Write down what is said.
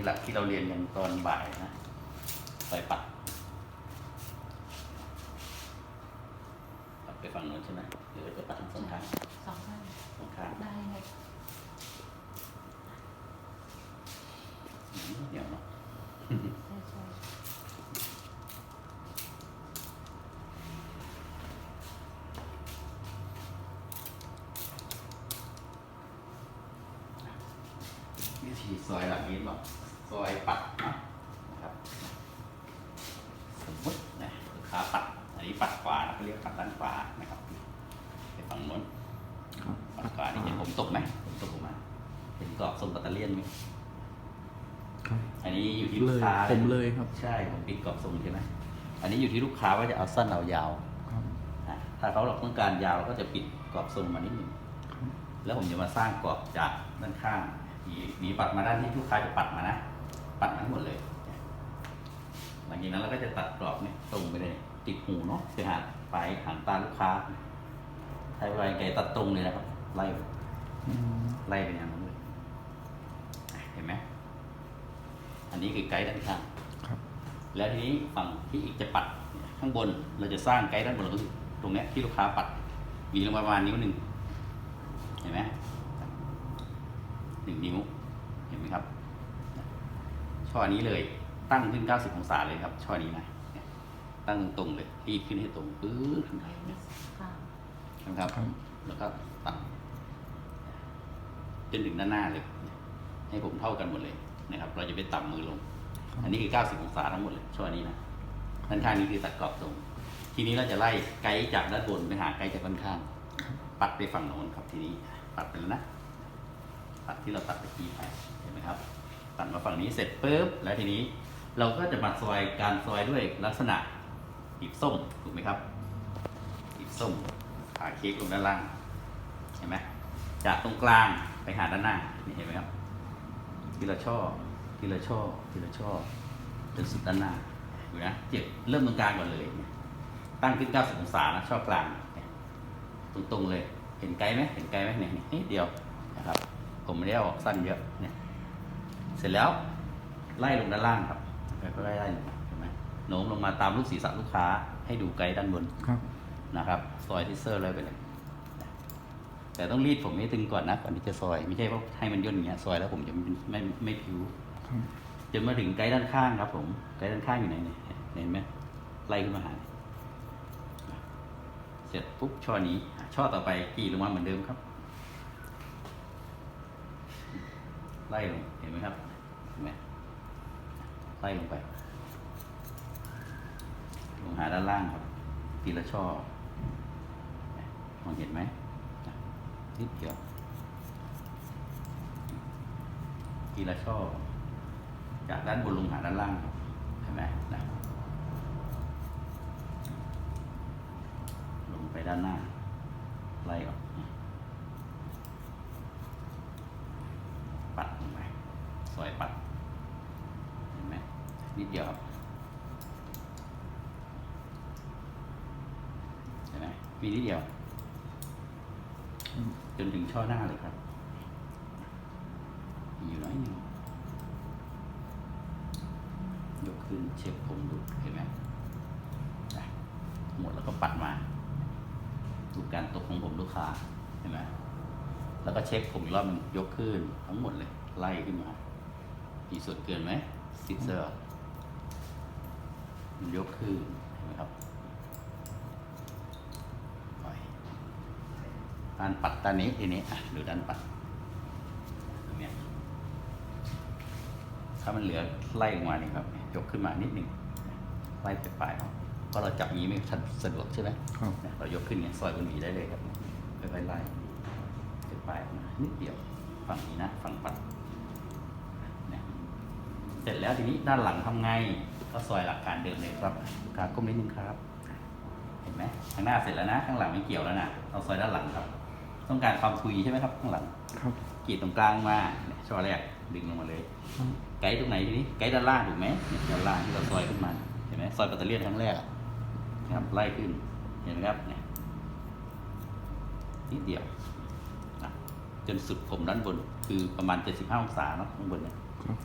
นี่แหละที่เราเรียนกันตอนบ่ายนะซอยปัดปัดไปฝั่งโน้นใช่ไหมหรือว่าจะปัดทั้งสองข้างสองข้างสองข้างได้เลยอืมเดี๋ยวเนาะใช่ใช่วิธีซอยหลังนี้บอก ซอยปัดเนาะนะครับสมมตินะลูกค้าปัด อันนี้ปัดขวานะเขาเรียกปัดด้านขวานะครับไปฝั่งโน้นครับปัดขวานี่เห็นผมตกไหมผมตกลงมาเห็นกรอบทรงปัตเตอร์เลียนไหมครับอันนี้อยู่ที่ลูเลกยค้าผมเลยครับ ใช่ผมปิดกรอบทรงใช่ไหมอันนี้อยู่ที่ลูกค้าว่าจะเอาสั้นเอายาวครับอะถ้าเขาเราต้องการยาวก็จะปิดกรอบทรงมานิดหนึงแล้วผมจะมาสร้างกรอบจากด้านข้างหวีหวีปัดมาด้านที่ลูกค้าจะปัดมานะ ปัดมาทั้งหมดเลย หลังจากนั้นเราก็จะตัดกรอบเนี่ยตรงไปเลยติดหูเนาะไปหาปลายหางตาลูกค้าใช้ไวไก่ตัดตรงเลยนะครับ ไล่อืมไล่ไปอย่างนั้นเลยเห็นไหมอันนี้คือไกด์ด้านข้างครับแล้วทีนี้ฝั่งที่อีกจะปัดเนี่ยข้างบนเราจะสร้างไกด์ด้านบนเราก็คือตรงเนี้ยที่ลูกค้าปัดหวีลงมาประมาณนิ้วหนึ่งเห็นไหมหนึ่งนิ้วเห็นไหมครับ ช่อนี้เลยตั้งขึ้น 90 องศาเลยครับ ช่อนี้นะเนี่ยตั้งตรงๆเลยรีดขึ้นให้ตรงปื๊ดขึ้นไปไปไม่ข้างนะครับครับ แล้วก็ตัดจนถึงด้านหน้าเลย ให้ผมเท่ากันหมดเลยนะครับ เราจะไปต่ำมือลง อันนี้คือ 90 องศาทั้งหมดเลยช่วนี้นะด้านข้างนี้คือตัดกรอบตรง ทีนี้เราจะไล่ไกด์จากด้านบนไปหาไกด์จากด้านข้าง ปัดไปฝั่งโน้นครับทีนี้ ปัดไปแล้วนะ ปัดที่เราตัดตะกี้ไป เห็นไหมครับ ตัดมาฝั่งนี้เสร็จปุ๊บแล้วทีนี้เราก็จะมาซอยการซอยด้วยลักษณะหีบส้มถูกไหมครับหีบส้มขาเค้กลงด้านล่างเห็นไหมจากตรงกลางไปหาด้านหน้านี่เห็นไหมครับ ทีละช่อทีละช่อทีละช่อจนสุดด้านหน้าดูนะเจ็บเริ่มตรงกลางก่อนเลยเนี่ยตั้งขึ้น90องศานะช่อกลาง ตรงๆเลยเห็นไกลไหมเห็นไกลไหมเนี่ยนิดเดียวนะครับ ผมไม่ได้ออกสั้นเยอะเนี่ย เสร็จแล้วไล่ลงด้านล่างครับแล้วก็ไล่ไล่ลงมาเห็นไหมโน้มลงมาตามลูกศีรษะลูกค้าให้ดูไกลด้านบนครับนะครับซอยที่เซอร์เลยไปเลย แต่ต้องรีดผมให้ตึงก่อนนะก่อนที่จะซอย ไม่ใช่ว่าให้มันย่นอย่างเงี้ยซอยแล้วผมจะไม่ไม่ไม่ผิวครับจนมาถึงไกด์ด้านข้างครับ ผมไกด์ด้านข้างอยู่ไหนเนี่ยเห็นไหมไล่ขึ้นมาหาเสร็จปุ๊บช่อนี้ช่อต่อไปกี่ลงมาเหมือนเดิมครับ ไล่ลงเห็นไหมครับเห็นไหมไล่ลงไป ลงหาด้านล่างครับ ทีละช่อมองเห็นไหมนิดเดียวทีละช่อจากด้านบนลงหาด้านล่างครับเห็นไหมนะลงไปด้านหน้าไล่ออกปัดลงไปซอยปัด เห็นไหม นิดเดียวครับเห็นไหมมีนิดเดียว จนถึงช่อหน้าเลยครับ อยู่น้อยหนึ่งยกขึ้นเช็คผมดูเห็นไหมหมดแล้วก็ปัดมาดูการตกของผมลูกค้าเห็นไหมแล้วก็เช็คผมอีกรอบยกขึ้นทั้งหมดเลย ไล่ขึ้นมามีส่วนเกินไหมซิเซอร์ ยกขึ้นเห็นไหมครับปล่อยด้านปัดด้านนี้ทีนี้อะดูด้านปัดตรงเนี้ยถ้ามันเหลือไล่ลงมานี่ครับ ยกขึ้นมานิดหนึ่งไล่ไปปลายๆเอาเพราะเราจับงี้ไม่สะดวกใช่ไหมครับเนี่ยเรายกขึ้นเนี่ยซอยบนหวีได้เลยครับค่อยๆไล่ไปปลายออกมานิดเดียวฝั่งนี้นะฝั่งปัดเนี่ยเสร็จแล้วทีนี้ด้านหลังทำไง ก็ซอยหลักการเดิมเลยครับลูกค้าก้มนิดนึงครับ เห็นไหมข้างหน้าเสร็จแล้วนะ ข้างหลังไม่เกี่ยวแล้วนะเราซอยด้านหลังครับ ต้องการความทุยใช่ไหมครับข้างหลังครับกรีดตรงกลางมาเนี่ยช่อแรกดึงลงมาเลย ไกด์ตรงไหนทีนี้ไกด์ด้านล่างถูกไหมเนี่ยด้านล่างที่เราซอยขึ้นมาเห็นไหมซอยปัตเตอร์เลียนครั้งแรกอะนะครับไล่ขึ้นเห็นไหมครับเนี่ยนิดเดียวนะจนสุดผมด้านบน คือประมาณ 75 องศาเนาะข้างบนเนี่ยครับ